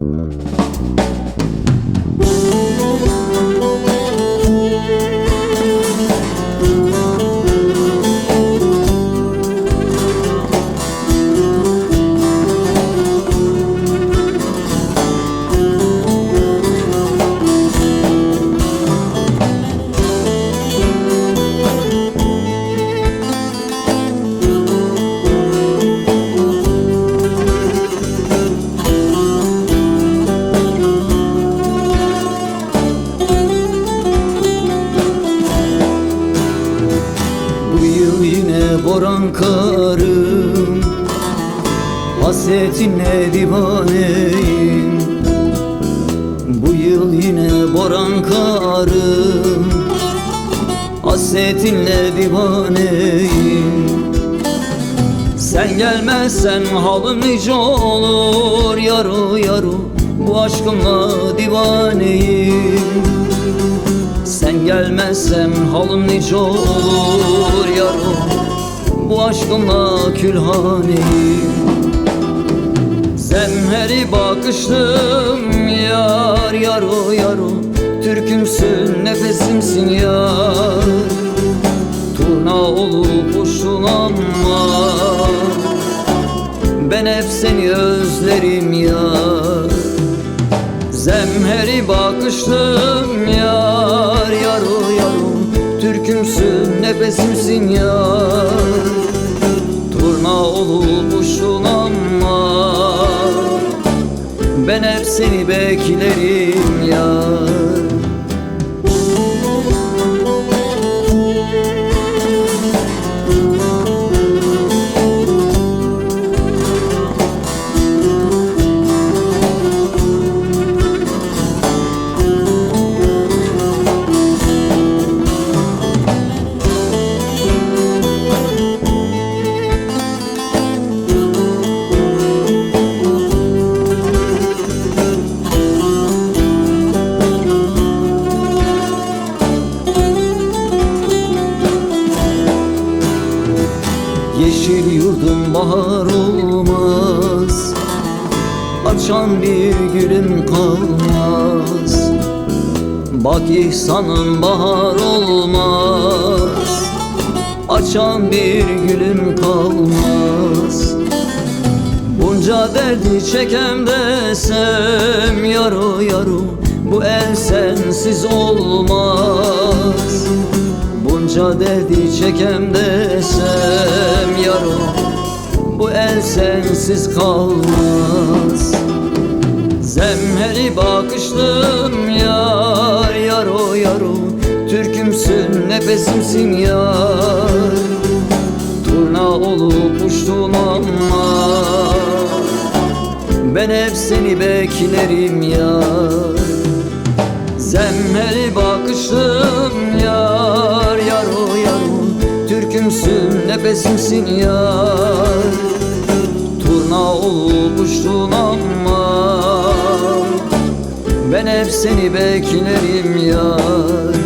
Bu boran karım Hasretinle divaneyim. Bu yıl yine boran karım Hasretinle divaneyim. Sen gelmezsen halim nice olur Yaru yaru bu aşkımla divaneyim. Sen gelmezsen halim nice olur yaro Bu aşkımla külhaneyim Zemheri bakışlım yar yaro yaro. Türkümsün nefesimsin yar. Turna olup uçtun ama Ben hep seni özlerim yar. Zemheri bakışlım yar yaru yaru Türkümsün nefesimsin yar Uçtun ama Ben hep seni beklerim yar Yeşil yurdum bahar olmaz. Açan bir gülüm kalmaz. Bak ihsanım bahar olmaz. Açan bir gülüm kalmaz. Bunca derdi çekem desem Yaro yaro bu el sensiz olmaz Bunca derdi çekem desem yaro Bu el sensiz kalmaz. Zemheri bakışlım yar yaro yaro Türkümsün nefesimsin yar. Turna olup uçtun ama Ben hep seni beklerim yar. Zemheri bakışlım Türkümsün nefesimsin yar Turna olup uçtun ama Ben hep seni beklerim yar